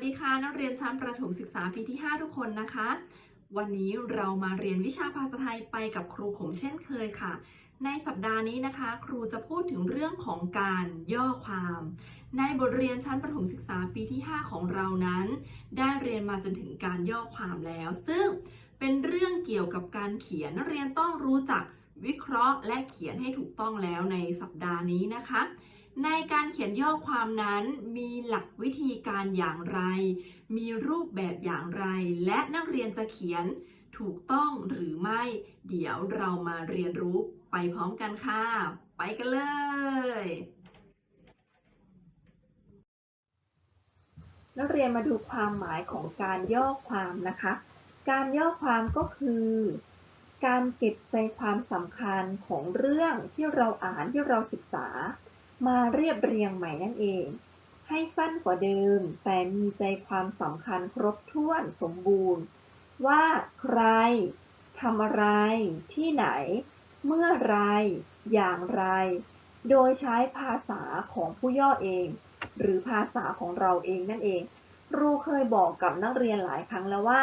สดีค่ะนักเรียนชั้นประถมศึกษาปีที่ 5 ทุกคนนะคะ วันนี้เรามาเรียนวิชาภาษาไทยไปกับครูขมเช่นเคยค่ะ ในสัปดาห์นี้นะคะ ครูจะพูดถึงเรื่องของการย่อความ ในบทเรียนชั้นประถมศึกษาปีที่ 5 ของเรานั้น ได้เรียนมาจนถึงการย่อความแล้ว ซึ่งเป็นเรื่องเกี่ยวกับการเขียนนักเรียนต้องรู้จักวิเคราะห์และเขียนให้ถูกต้องแล้วในสัปดาห์นี้นะคะ ในการเขียนย่อความนั้นมีหลักวิธีการอย่างไร มีรูปแบบอย่างไร และนักเรียนจะเขียนถูกต้องหรือไม่ เดี๋ยวเรามาเรียนรู้ไปพร้อมกันค่ะ ไปกันเลย นักเรียนมาดูความหมายของการย่อความนะคะ การย่อความก็คือ การเก็บใจความสำคัญของเรื่องที่เราอ่านที่เราศึกษา มาเรียบเรียงใหม่นั่นเอง ให้สั้นกว่าเดิม แต่มีใจความสำคัญครบถ้วนสมบูรณ์ ว่าใครทำอะไร ที่ไหน เมื่อไร อย่างไร โดยใช้ภาษาของผู้ย่อเอง หรือภาษาของเราเองนั่นเองครูเคยบอกกับนักเรียนหลายครั้งแล้วว่า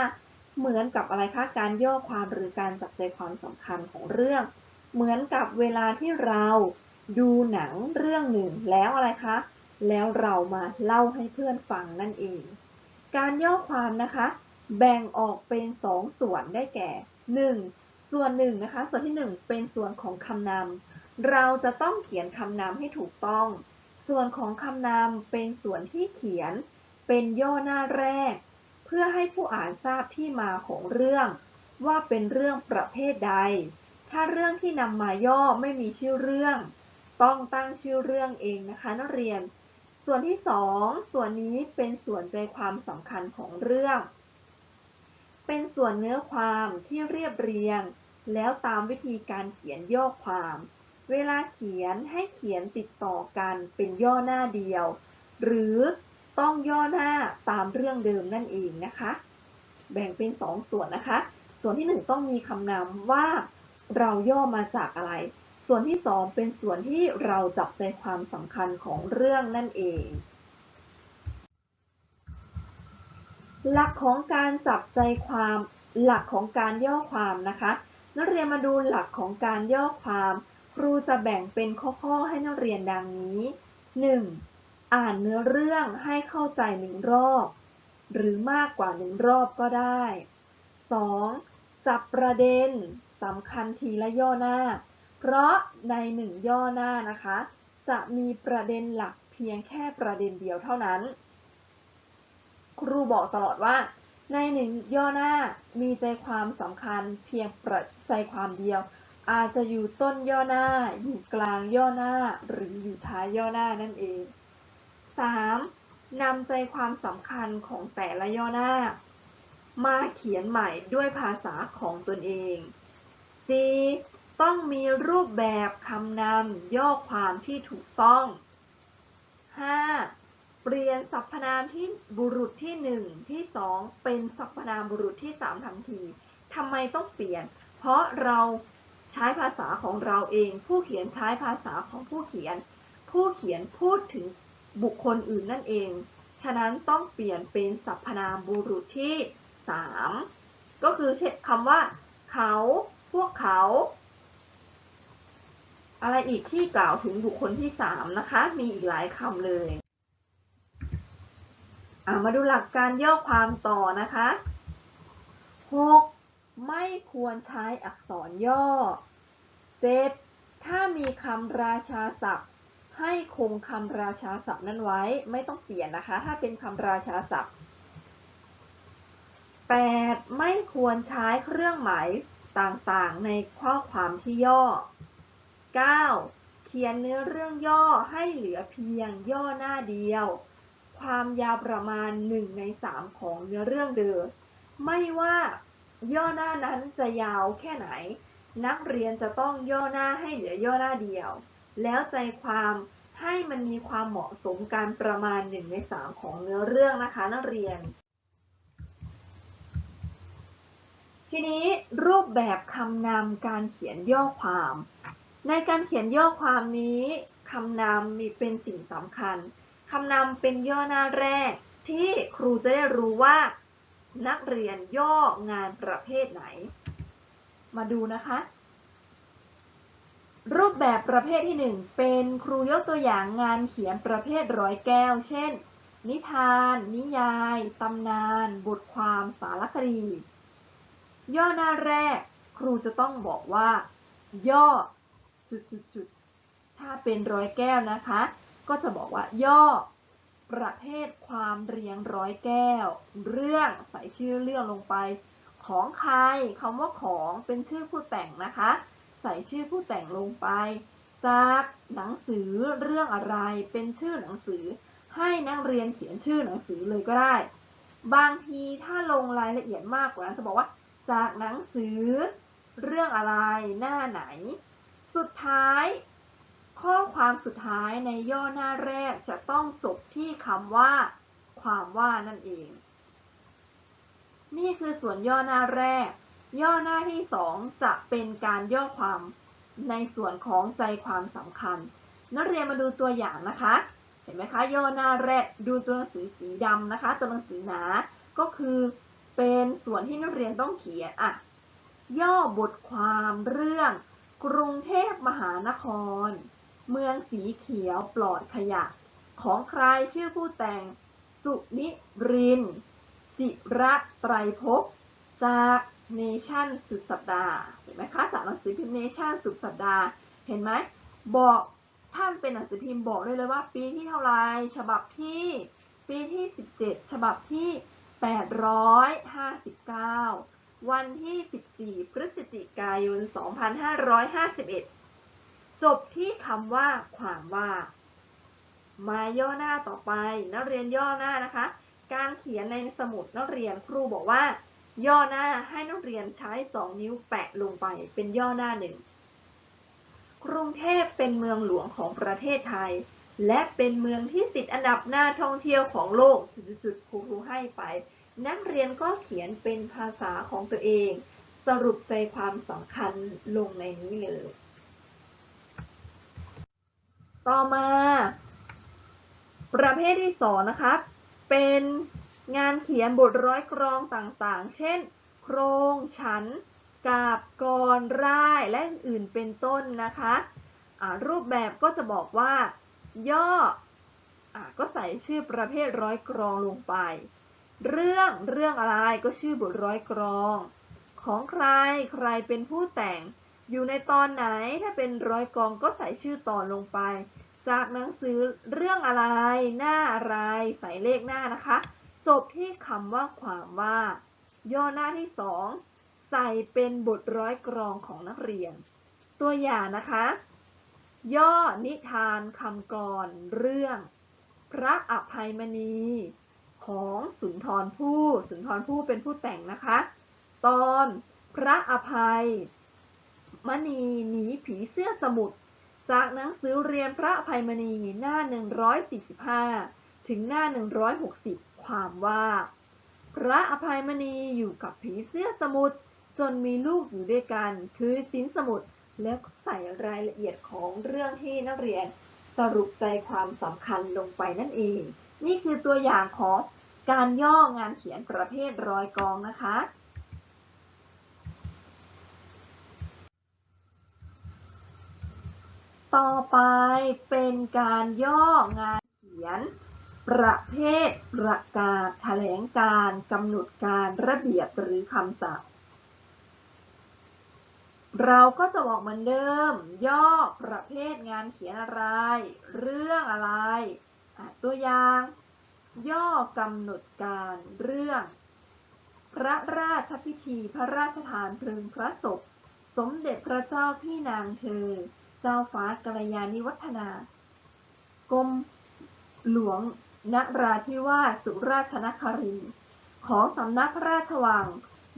เหมือนกับอะไรคะการย่อความหรือการจับใจความสำคัญของเรื่อง เหมือนกับเวลาที่เรา ดูหนังเรื่องหนึ่งแล้วอะไรคะ แล้วเรามาเล่าให้เพื่อนฟังนั่นเอง การย่อความนะคะ แบ่งออกเป็นสองส่วนได้แก่ 1. ส่วนหนึ่งนะคะ ส่วนที่ 1 เป็นส่วนของคำนำเราจะต้องเขียนคำนำให้ถูกต้อง ส่วนของคำนำเป็นส่วนที่เขียน เป็นย่อหน้าแรก เพื่อให้ผู้อ่านทราบที่มาของเรื่อง ว่าเป็นเรื่องประเภทใด ถ้าเรื่องที่นำมาย่อไม่มีชื่อเรื่อง ต้องตั้งชื่อเรื่องเองนะคะนักเรียน ส่วนที่ 2 ส่วนนี้เป็นส่วนใจความสำคัญของเรื่อง เป็นส่วนเนื้อความที่เรียบเรียง แล้วตามวิธีการเขียนย่อความ เวลาเขียนให้เขียนติดต่อกันเป็นย่อหน้าเดียว หรือต้องย่อหน้าตามเรื่องเดิมนั่นเองนะคะ แบ่งเป็น 2ส่วนนะคะ ส่วนที่ 1 ต้องมีคำนำว่าเราย่อมาจากอะไร ส่วนที่ 2 เป็นส่วนที่เราจับใจความสำคัญของเรื่องนั่นเอง หลักของการจับใจความหลักของการย่อความนะคะ นักเรียนมาดูหลักของการย่อความ ครูจะแบ่งเป็นข้อๆให้นักเรียนดังนี้ 1. อ่านเนื้อเรื่องให้เข้าใจหนึ่งรอบ หรือมากกว่าหนึ่งรอบก็ได้ 2. จับประเด็นสำคัญทีละย่อหน้า เพราะในหนึ่งย่อหน้านะคะ จะมีประเด็นหลักเพียงแค่ประเด็นเดียวเท่านั้น ครูบอกตลอดว่า ในหนึ่งย่อหน้ามีใจความสำคัญเพียงประใจความเดียว อาจจะอยู่ต้นย่อหน้า อยู่กลางย่อหน้า หรืออยู่ท้ายย่อหน้านั่นเอง 3. นำใจความสำคัญของแต่ละย่อหน้า มาเขียนใหม่ด้วยภาษาของตนเอง 4. ต้องมีรูปแบบคำนำย่อความที่ถูกต้อง 5. เปลี่ยนสรรพนามที่บุรุษที่ 1 ที่ 2 เป็นสรรพนามบุรุษที่ 3 ทันทีทำไมต้องเปลี่ยน เพราะเราใช้ภาษาของเราเอง ผู้เขียนใช้ภาษาของผู้เขียน ผู้เขียนพูดถึงบุคคลอื่นนั่นเอง ฉะนั้นต้องเปลี่ยนเป็นสรรพนามบุรุษที่ 3 ก็คือคำว่า เขา พวกเขา อะไรอีกที่กล่าวถึงบุคคลที่3นะคะ มีอีกหลายคำเลยมาดูหลักการย่อความต่อนะคะ 6. ไม่ควรใช้อักษรย่อ 7. ถ้ามีคำราชาศัพท์ ให้คงคำราชาศัพท์นั้นไว้ ไม่ต้องเปลี่ยนนะคะ ถ้าเป็นคำราชาศัพท์ 8. ไม่ควรใช้เครื่องหมายต่างๆ ในข้อความที่ย่อ 9. เขียนเนื้อเรื่องย่อให้เหลือเพียงย่อหน้าเดียว ความยาวประมาณ 1 ใน 3 ของเนื้อเรื่องเดิมไม่ว่าย่อหน้านั้นจะยาวแค่ไหน นักเรียนจะต้องย่อหน้าให้เหลือย่อหน้าเดียว แล้วใจความให้มันมีความเหมาะสมการประมาณ 1 ใน 3 ของเนื้อเรื่องนะคะนักเรียน ทีนี้รูปแบบคำนำการเขียนย่อความ ในการเขียนย่อความนี้คำนำมีเป็นสิ่งสำคัญคำนำเป็นย่อหน้าแรกที่ครูจะได้รู้ว่า นักเรียนย่องานประเภทไหน มาดูนะคะ รูปแบบประเภทที่หนึ่งเป็นครูยกตัวอย่างงานเขียนประเภทร้อยแก้ว เช่น นิทาน นิยายตำนาน บทความสารคดี ย่อหน้าแรก ครูจะต้องบอกว่า ย่อ จุดจุดจุดถ้าเป็นร้อยแก้วนะคะ ก็จะบอกว่าย่อประเภทความเรียงร้อยแก้ว เรื่องใส่ชื่อเรื่องลงไป ของใครคำว่าของเป็นชื่อผู้แต่งนะคะ ใส่ชื่อผู้แต่งลงไป จากหนังสือเรื่องอะไรเป็นชื่อหนังสือ ให้นักเรียนเขียนชื่อหนังสือเลยก็ได้ บางทีถ้าลงรายละเอียดมากกว่านั้นจะบอกว่า จากหนังสือ เรื่องอะไรหน้าไหน สุดท้าย ข้อความสุดท้ายในย่อหน้าแรกจะต้องจบที่คำว่า ความว่านั่นเอง นี่คือส่วนย่อหน้าแรก ย่อหน้าที่สองจะเป็นการย่อความในส่วนของใจความสำคัญ นักเรียนมาดูตัวอย่างนะคะ เห็นไหมคะ ย่อหน้าแรกดูตัวหนังสือสีดำนะคะ ตัวหนังสือหนา ก็คือเป็นส่วนที่นักเรียนต้องเขียนอะย่อบทความเรื่อง กรุงเทพมหานคร เมืองสีเขียวปลอดขยะ ของใครชื่อผู้แต่ง สุนิริน จิระไตรภพจากเนชั่นสุดสัปดาห์ เห็นไหมคะจากหนังสือพิมพ์เนชั่นสุดสัปดาห์ เห็นไหม บอกท่านเป็นหนังสือพิมพ์บอกได้เลยว่า ปีที่เท่าไรฉบับที่ ปีที่ 17 ฉบับที่ 859 วันที่ 14 พฤศจิกายน 2551 จบที่คำว่าความว่า มาย่อหน้าต่อไป นักเรียนย่อหน้านะคะ การเขียนในสมุดนักเรียนครูบอกว่า ย่อหน้าให้นักเรียนใช้ 2 นิ้วแปะลงไป เป็นย่อหน้าหนึ่ง กรุงเทพเป็นเมืองหลวงของประเทศไทย และเป็นเมืองที่ติดอันดับหน้าท่องเที่ยวของโลกจุดๆๆครูให้ไป นักเรียนก็เขียนเป็นภาษาของตัวเอง สรุปใจความสำคัญลงในนี้เลย ต่อมา ประเภทที่สองนะคะ เป็นงานเขียนบทร้อยกรองต่างๆ เช่น โครง ฉัน กาบกรร่าย และอื่นๆเป็นต้นนะคะะรูปแบบก็จะบอกว่า ย่ออก็ใส่ชื่อประเภทร้อยกรองลงไป เรื่องเรื่องอะไรก็ชื่อบทร้อยกรอง ของใครใครเป็นผู้แต่ง อยู่ในตอนไหนถ้าเป็นร้อยกรองก็ใส่ชื่อตอนลงไป จากหนังสือเรื่องอะไร หน้าอะไรใส่เลขหน้านะคะ จบที่คำว่าความว่า ย่อหน้าที่สองใส่เป็นบทร้อยกรองของนักเรียน ตัวอย่างนะคะ ย่อนิทานคำกรเรื่อง พระอภัยมณี ของสุนทรภู่สุนทรภู่เป็นผู้แต่งนะคะ ตอนพระอภัย มณีหนีผีเสื้อสมุทรจากหนังสือเรียนพระอภัยมณีหน้า 145 ถึงหน้า 160 ความว่า พระอภัยมณีอยู่กับผีเสื้อสมุทรจนมีลูกอยู่ด้วยกัน คือสินสมุทรแล้วใส่รายละเอียดของเรื่องที่นักเรียนสรุปใจความสำคัญลงไปนั่นเอง นี่คือตัวอย่างของ การย่องานเขียนประเภทรอยกองนะคะ ต่อไปเป็นการย่องานเขียน ประเภทประกาศแถลงการกำหนดการระเบียบหรือคำสั่งเราก็จะบอกเหมือนเดิม ย่อประเภทงานเขียนอะไร เรื่องอะไระตัวอย่าง ย่อกำหนดการเรื่อง พระราชพิธีพระราชทานเพลิงพระศพ สมเด็จพระเจ้าพี่นางเธอ เจ้าฟ้ากัลยาณิวัฒนากรมหลวงนราธิวาสสุราชนครินของสำนักพระราชวัง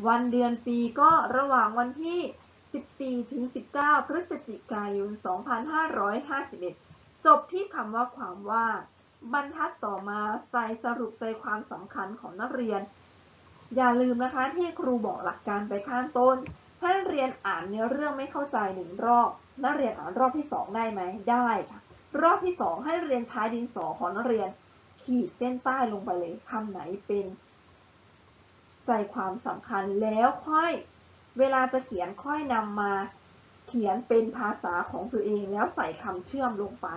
วันเดือนปีก็ระหว่างวันที่ 14 ถึง 19 พฤศจิกายน 2551 จบที่คำว่าความว่า บรรทัดต่อมาใส่สรุปใจความสำคัญของนักเรียน อย่าลืมนะคะที่ครูบอกหลักการไปข้างต้น ถ้าเรียนอ่านเนื้อเรื่องไม่เข้าใจหนึ่งรอบ นักเรียนอ่านรอบที่สองได้ไหมได้ค่ะรอบที่สองให้เรียนใช้ดินสอของนักเรียน ขีดเส้นใต้ลงไปเลยคำไหนเป็น ใจความสำคัญแล้วค่อย เวลาจะเขียนค่อยนำมา เขียนเป็นภาษาของตัวเองแล้วใส่คำเชื่อมลงไป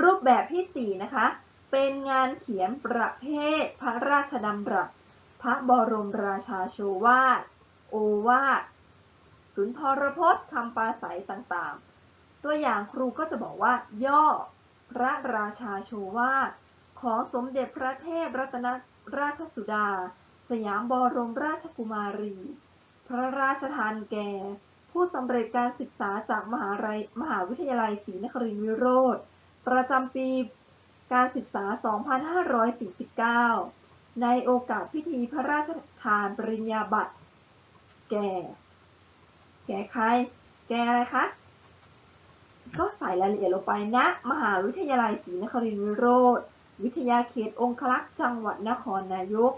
รูปแบบที่ 4 นะคะ เป็นงานเขียนประเภท พระราชดำรัส พระบรมราชาโชวาท โอวาทสุนทรพจน์คำปราศัยต่างๆ ตัวอย่างครูก็จะบอกว่า ย่อ พระราชาโชวาท ของสมเด็จพระเทพรัตนราชสุดา สยามบรมราชกุมารี พระราชทานแก่ ผู้สำเร็จการศึกษาจากมหามหาวิทยาลัยศรีนครินทรวิโรธ ประจำปีการศึกษา 2549 ในโอกาสพิธีพระราชทานปริญญาบัตร แก่ แก่ใคร แก่อะไรคะ ก็ใส่รายละเอียดลงไปณนะ มหาวิทยาลัยศรีนครินทรวิโรธ วิทยาเขตองคลักษ์จังหวัดนครนายก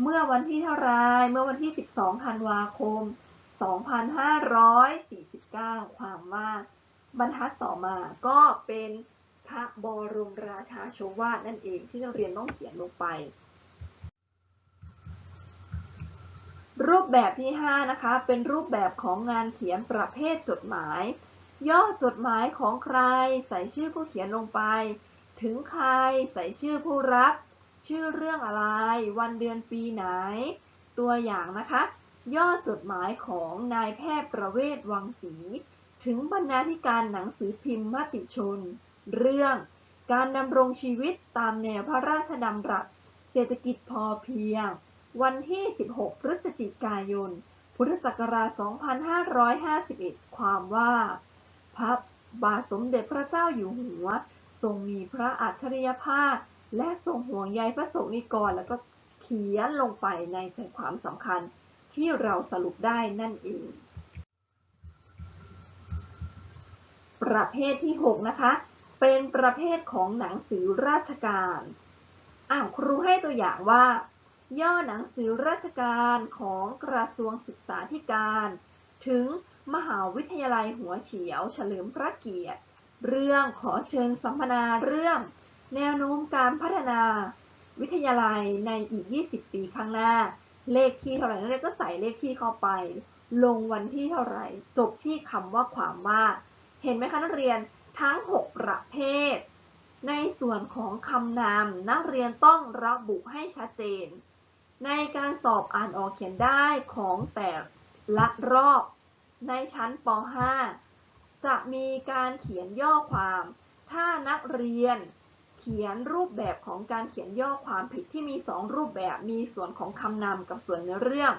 เมื่อวันที่เท่าไรเมื่อวันที่ 12 ธันวาคม 2549 ความว่าบรรทัดต่อมาก็เป็น ระบรมราชาโชวาทนั่นเองที่นักเรียนต้องเขียนลงไป รูปแบบที่ 5 นะคะ เป็นรูปแบบของงานเขียนประเภทจดหมาย ย่อจดหมายของใครใส่ชื่อผู้เขียนลงไป ถึงใครใส่ชื่อผู้รับ ชื่อเรื่องอะไร วันเดือนปีไหน ตัวอย่างนะคะ ย่อจดหมายของนายแพทย์ประเวศวังศรีถึงบรรณาธิการหนังสือพิมพ์มติชน เรื่องการดำรงชีวิตตามแนวพระราชดำรัสเศรษฐกิจพอเพียง วันที่ 16 พฤศจิกายน พุทธศักราช 2551 ความว่า พระบาทสมเด็จพระเจ้าอยู่หัว ทรงมีพระอัจฉริยภาพ และทรงห่วงใยพระสงฆ์นิกรแล้วก็เขียนลงไปในใจความสำคัญที่เราสรุปได้นั่นเอง ประเภทที่ 6 นะคะ เป็นประเภทของหนังสือราชการอ่าวครูให้ตัวอย่างว่า ย่อหนังสือราชการของกระทรวงศึกษาธิการ ถึงมหาวิทยาลัยหัวเฉียว เฉลิมพระเกียรติ เรื่องขอเชิญสัมมนาเรื่อง แนวโน้มการพัฒนาวิทยาลัยในอีก 20 ปีข้างหน้า เลขที่เท่าไหร่นักเรียนก็ใส่เลขที่เข้าไป ลงวันที่เท่าไหร่ จบที่คำว่าความว่า เห็นไหมคะนักเรียน ทั้ง 6 ประเภท ในส่วนของคำนามนักเรียนต้องระบุให้ชัดเจน ในการสอบอ่านออกเขียนได้ของแต่ละรอบ ในชั้นป .5 จะมีการเขียนย่อความ ถ้านักเรียนเขียนรูปแบบของการเขียนย่อความผิดที่มี 2 รูปแบบ มีส่วนของคำนำกับส่วนเนื้อเรื่อง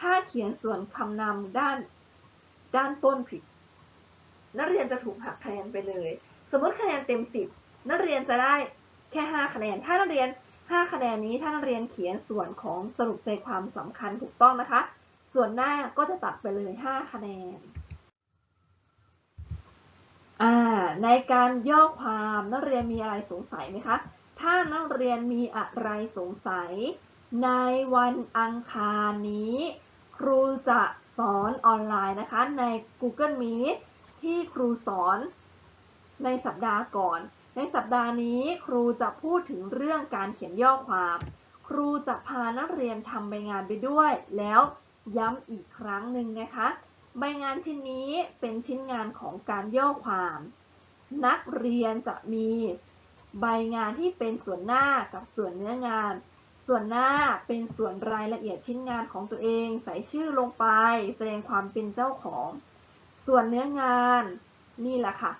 ถ้าเขียนส่วนคำนำด้าน ด้านต้นผิด นักเรียนจะถูกหักคะแนนไปเลย สมมติคะแนนเต็ม 10 นักเรียนจะได้แค่ 5 คะแนน ถ้านักเรียน 5 คะแนนนี้ถ้านักเรียนเขียนส่วนของสรุปใจความสำคัญถูกต้องนะคะ ส่วนหน้าก็จะตัดไปเลย 5 คะแนนในการย่อความนักเรียนมีอะไรสงสัยไหมคะ ถ้านักเรียนมีอะไรสงสัย ในวันอังคารนี้ ครูจะสอนออนไลน์นะคะใน Google Meet ที่ครูสอนในสัปดาห์ก่อน ในสัปดาห์นี้ครูจะพูดถึงเรื่องการเขียนย่อความ ครูจะพานักเรียนทำใบงานไปด้วย แล้วย้ำอีกครั้งหนึ่งนะคะ ใบงานชิ้นนี้เป็นชิ้นงานของการย่อความ นักเรียนจะมีใบงานที่เป็นส่วนหน้ากับส่วนเนื้องาน ส่วนหน้าเป็นส่วนรายละเอียดชิ้นงานของตัวเอง ใส่ชื่อลงไป แสดงความเป็นเจ้าของ ส่วนเนื้องานนี่แหละค่ะ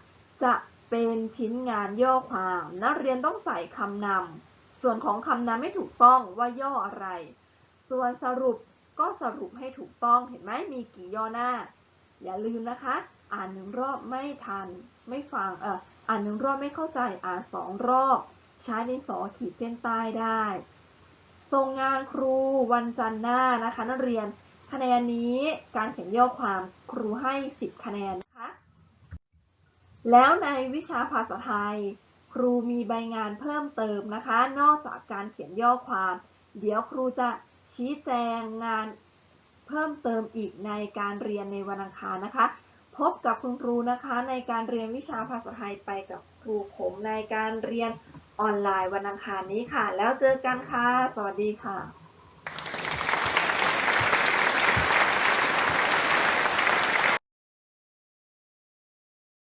จะเป็นชิ้นงานย่อความ นักเรียนต้องใส่คำนำส่วนของคำนำไม่ถูกต้องว่าย่ออะไร ส่วนสรุปก็สรุปให้ถูกต้องเห็นไหมมีกี่ย่อหน้า อย่าลืมนะคะ อ่านหนึ่งรอบไม่ทัน ไม่ฟังเอออ่านหนึ่งรอบไม่เข้าใจอ่านสองรอบ ใช้ดินสอขีดเส้นใต้ได้ส่งงานครูวันจันทร์หน้านะคะ นักเรียน คะแนนนี้การเขียนย่อความครูให้ 10 คะแนนนะคะ แล้วในวิชาภาษาไทย ครูมีใบงานเพิ่มเติมนะคะ นอกจากการเขียนย่อความ เดี๋ยวครูจะชี้แจงงานเพิ่มเติมอีกในการเรียนในวันอังคารนะคะ พบกับคุณครูนะคะในการเรียนวิชาภาษาไทยไปกับครูขมในการเรียนออนไลน์วันอังคารนี้ค่ะ แล้วเจอกันค่ะ สวัสดีค่ะ